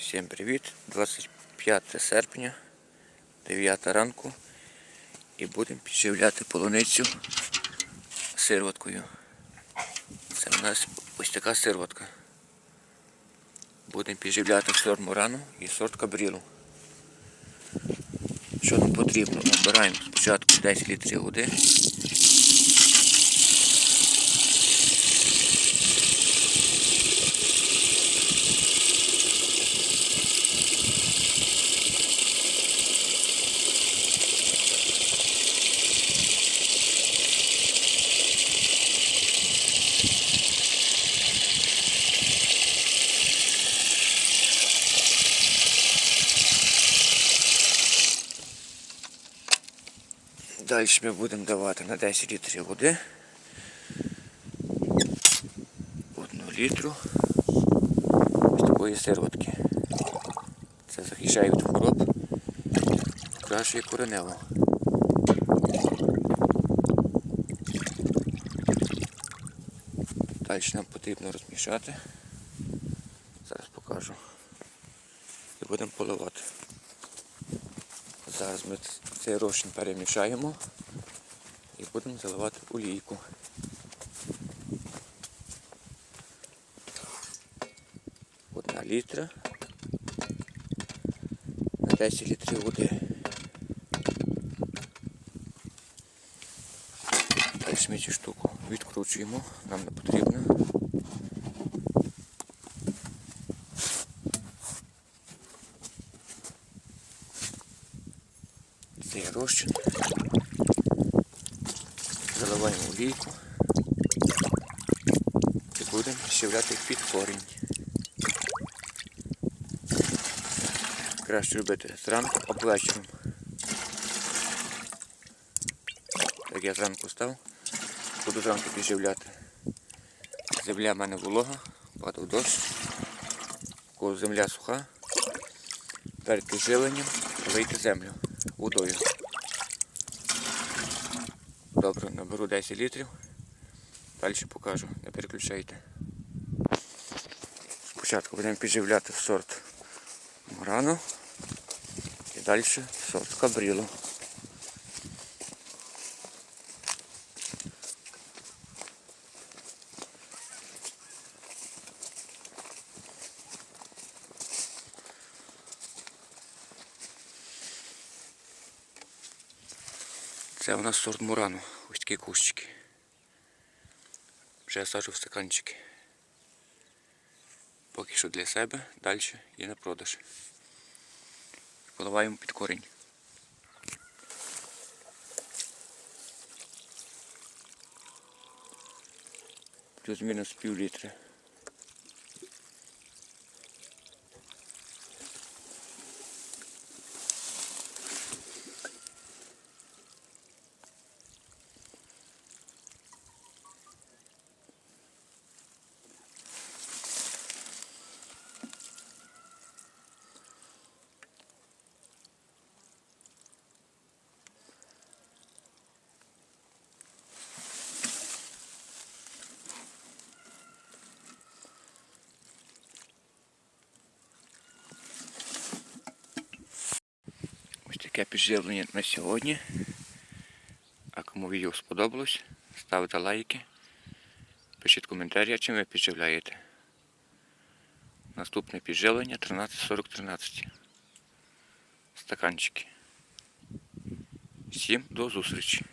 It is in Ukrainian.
Всім привіт! 25 серпня, 9 ранку. І будемо підживляти полуницю сироваткою. Це у нас ось така сироватка. Будемо підживляти сорт Мурану і сорт Кабрілу. Що нам потрібно? Набираємо спочатку 10 літрів води. Далі ми будемо давати на 10 літрів води. Одну літру ось такої сироватки. Це захищає від хвороб, покращує коренево. Далі нам потрібно розмішати. Зараз покажу. І будемо поливати. Зараз ми цей розчин перемішаємо і будемо заливати олійку. Одна літра на 10 літрів води. Далі ми цю штуку відкручуємо, нам не потрібно. Цей розчин. Заливаємо олійку і будемо щавляти під корінь. Краще робити зранку вечором. Як я зранку став, буду зранку підживляти. Земля в мене волога, падав дощ, коли земля суха, перед підживленням вийти землю водою. Добре, наберу 10 літрів. Далі покажу, не переключайте. Спочатку будемо підживляти сорт Мурано і далі сорт Кабріло. Це у нас сорт Мурану, ось такі кущики. Вже саджу в стаканчики. Поки що для себе, далі і на продаж. Поливаємо під корінь. Плюс-мінус пів літра. Ось таке підживлення на сьогодні. А кому відео сподобалось, ставте лайки, пишіть коментарі, чим ви підживляєте. Наступне підживлення 13.40-13. Стаканчики. Всім до зустрічі!